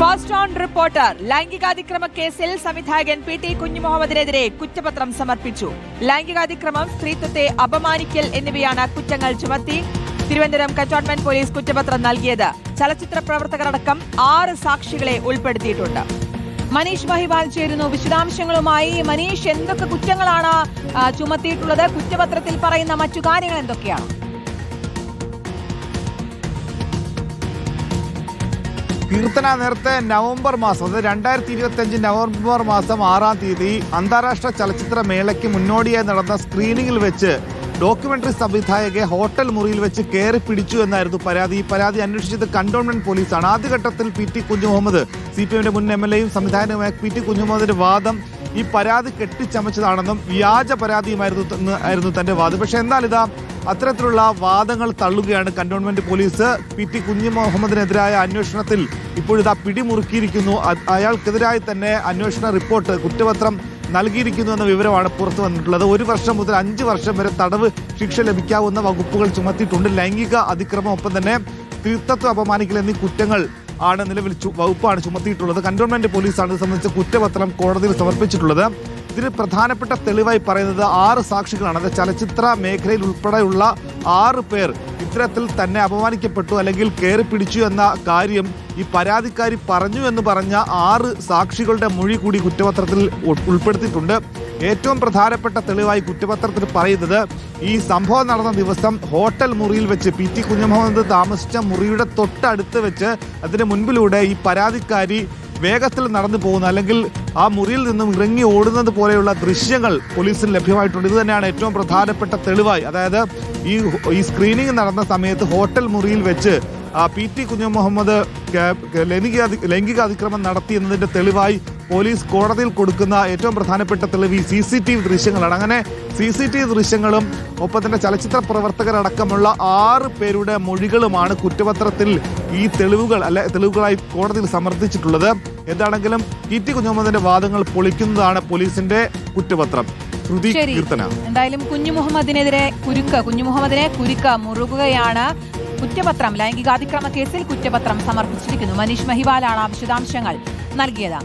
First on reporter ലൈംഗികാതിക്രമ കേസിൽ സംവിധായകൻ P T കുഞ്ഞുമുഹമ്മദിനെതിരെ കുറ്റപത്രം സമർപ്പിച്ചു. ലൈംഗികാതിക്രമം സ്ത്രീത്വത്തെ അപമാനിക്കൽ എന്നിവയാണ് കുറ്റങ്ങൾ ചുമത്തി തിരുവനന്തപുരം കന്റോൺമെന്റ് പോലീസ് കുറ്റപത്രം നൽകിയത്. ചലച്ചിത്ര പ്രവർത്തകരടക്കം ആറ് സാക്ഷികളെ ഉൾപ്പെടുത്തിയിട്ടുണ്ട്. മനീഷ് മഹിവാൽ ചേരുന്നു വിശദാംശങ്ങളുമായി. മനീഷ് എന്തൊക്കെ കുറ്റങ്ങളാണ് ചുമത്തിയിട്ടുള്ളത്? കുറ്റപത്രത്തിൽ പറയുന്ന മറ്റു കാര്യങ്ങൾ എന്തൊക്കെയാണ്? കീർത്തന നേരത്തെ നവംബർ മാസം അതായത് രണ്ടായിരത്തി ഇരുപത്തി നവംബർ മാസം ആറാം തീയതി അന്താരാഷ്ട്ര ചലച്ചിത്ര മേളയ്ക്ക് മുന്നോടിയായി നടന്ന സ്ക്രീനിങ്ങിൽ വെച്ച് ഡോക്യുമെന്ററി സംവിധായകയെ ഹോട്ടൽ മുറിയിൽ വെച്ച് കയറി പിടിച്ചു എന്നായിരുന്നു പരാതി. ഈ പരാതി അന്വേഷിച്ചത് കണ്ടോൺമെന്റ് പോലീസാണ്. ആദ്യഘട്ടത്തിൽ പി ടി കുഞ്ഞു മുഹമ്മദ് സി പി എമ്മിന്റെ മുൻ എം എൽ എയും സംവിധായകനുമായ പി ടി കുഞ്ഞു മുഹമ്മദിന്റെ വാദം ഈ പരാതി കെട്ടിച്ചമച്ചതാണെന്നും വ്യാജ പരാതിയുമായിരുന്നു ആയിരുന്നു തന്റെ വാദം. പക്ഷെ എന്നാൽ ഇതാ അത്തരത്തിലുള്ള വാദങ്ങൾ തള്ളുകയാണ് cantonment police. P T Kunhu മുഹമ്മദിനെതിരായ അന്വേഷണത്തിൽ ഇപ്പോഴിതാ പിടിമുറുക്കിയിരിക്കുന്നു. അയാൾക്കെതിരായി തന്നെ അന്വേഷണ റിപ്പോർട്ട് കുറ്റപത്രം നൽകിയിരിക്കുന്നു എന്ന വിവരമാണ് പുറത്തു വന്നിട്ടുള്ളത്. ഒരു വർഷം മുതൽ അഞ്ച് വർഷം വരെ തടവ് ശിക്ഷ ലഭിക്കാവുന്ന വകുപ്പുകൾ ചുമത്തിയിട്ടുണ്ട്. ലൈംഗിക അതിക്രമം ഒപ്പം തന്നെ തീർത്ഥത്വ അപമാനിക്കൽ എന്നീ കുറ്റങ്ങൾ ആണ് നിലവിൽ വകുപ്പാണ് ചുമത്തിയിട്ടുള്ളത്. കന്റോൺമെന്റ് പോലീസാണ് ഇത് സംബന്ധിച്ച കുറ്റപത്രം കോടതിയിൽ സമർപ്പിച്ചിട്ടുള്ളത്. ഇതിന് പ്രധാനപ്പെട്ട തെളിവായി പറയുന്നത് ആറ് സാക്ഷികളാണ്. അത് ചലച്ചിത്ര മേഖലയിൽ ഉൾപ്പെടെയുള്ള ആറ് പേർ ഇത്തരത്തിൽ തന്നെ അപമാനിക്കപ്പെട്ടു അല്ലെങ്കിൽ കയറി പിടിച്ചു എന്ന കാര്യം ഈ പരാതിക്കാരി പറഞ്ഞു എന്ന് പറഞ്ഞ ആറ് സാക്ഷികളുടെ മൊഴി കൂടി കുറ്റപത്രത്തിൽ ഉൾ- ഉൾപ്പെടുത്തിയിട്ടുണ്ട്. ഏറ്റവും പ്രധാനപ്പെട്ട തെളിവായി കുറ്റപത്രത്തിൽ പറയുന്നത് ഈ സംഭവം നടന്ന ദിവസം ഹോട്ടൽ മുറിയിൽ വെച്ച് പി ടി കുഞ്ഞുമുഹമ്മദ് താമസിച്ച മുറിയുടെ തൊട്ടടുത്ത് വെച്ച് അതിന് മുൻപിലൂടെ ഈ പരാതിക്കാരി വേഗത്തിൽ നടന്നു പോകുന്ന അല്ലെങ്കിൽ ആ മുറിയിൽ നിന്നും ഇറങ്ങി ഓടുന്നത് പോലെയുള്ള ദൃശ്യങ്ങൾ പോലീസിന് ലഭ്യമായിട്ടുണ്ട്. ഇത് തന്നെയാണ് ഏറ്റവും പ്രധാനപ്പെട്ട തെളിവായി. അതായത് ഈ ഈ സ്ക്രീനിങ് നടന്ന സമയത്ത് ഹോട്ടൽ മുറിയിൽ വെച്ച് പി ടി കുഞ്ഞു മുഹമ്മദ് ലൈംഗിക ലൈംഗിക അതിക്രമം നടത്തി എന്നതിന്റെ തെളിവായി പോലീസ് കോടതിയിൽ കൊടുക്കുന്ന ഏറ്റവും പ്രധാനപ്പെട്ട തെളിവ് ഈ സി സി ടി വി ദൃശ്യങ്ങളാണ്. അങ്ങനെ സി സി ടി വി ദൃശ്യങ്ങളും ഒപ്പം തന്നെ ചലച്ചിത്ര പ്രവർത്തകരടക്കമുള്ള ആറ് പേരുടെ മൊഴികളുമാണ് കുറ്റപത്രത്തിൽ ഈ തെളിവുകൾ അല്ലെ തെളിവുകളായി കോടതിയിൽ സമർപ്പിച്ചിട്ടുള്ളത് എന്താണെങ്കിലും ഇ ടി കുഞ്ഞുമുഹമ്മദിന്റെ വാദങ്ങൾ പൊളിക്കുന്നതാണ് പോലീസിന്റെ കുറ്റപത്രം. എന്തായാലും കുഞ്ഞു മുഹമ്മദിനെതിരെ കുരുക്ക് കുഞ്ഞു മുഹമ്മദിനെ കുരുക്ക് മുറുകുകയാണ് കുറ്റപത്രം. ലൈംഗികാതിക്രമ കേസിൽ കുറ്റപത്രം സമർപ്പിച്ചിരിക്കുന്നു. മനീഷ് മഹിവാലാണ് വിശദാംശങ്ങൾ നൽകിയത്.